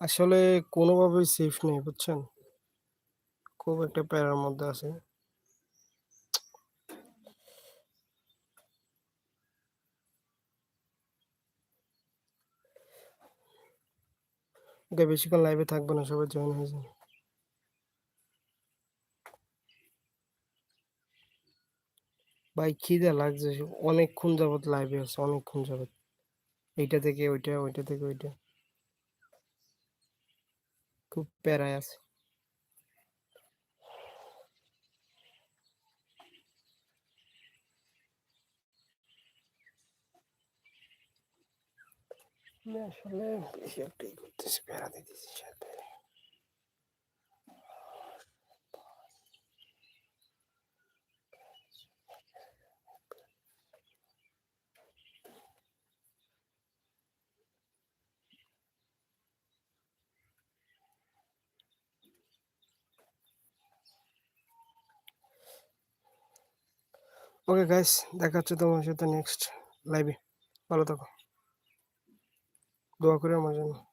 আসলে কোনোভাবেই সেফ নেই বুঝছেন? খুব একটা প্যারার মধ্যে আছে ওকে বেশিক্ষণ লাইভে থাকব না সবাই জয়েন হয়ে যান। ভাই খিদে লাগছে অনেকক্ষণ যাবৎ লাইভে আছে অনেকক্ষণ যাবৎ। এইটা থেকে ওইটা, ওইটা থেকে ওইটা। recupera essa. Deixa eu ver. Deixa eu ver. Tô esperando ele desistir. Okay guys দেখা হচ্ছে তোমার সাথে নেক্সট লাইভে। ভালো থাকো। দোয়া করে আমার জন্য।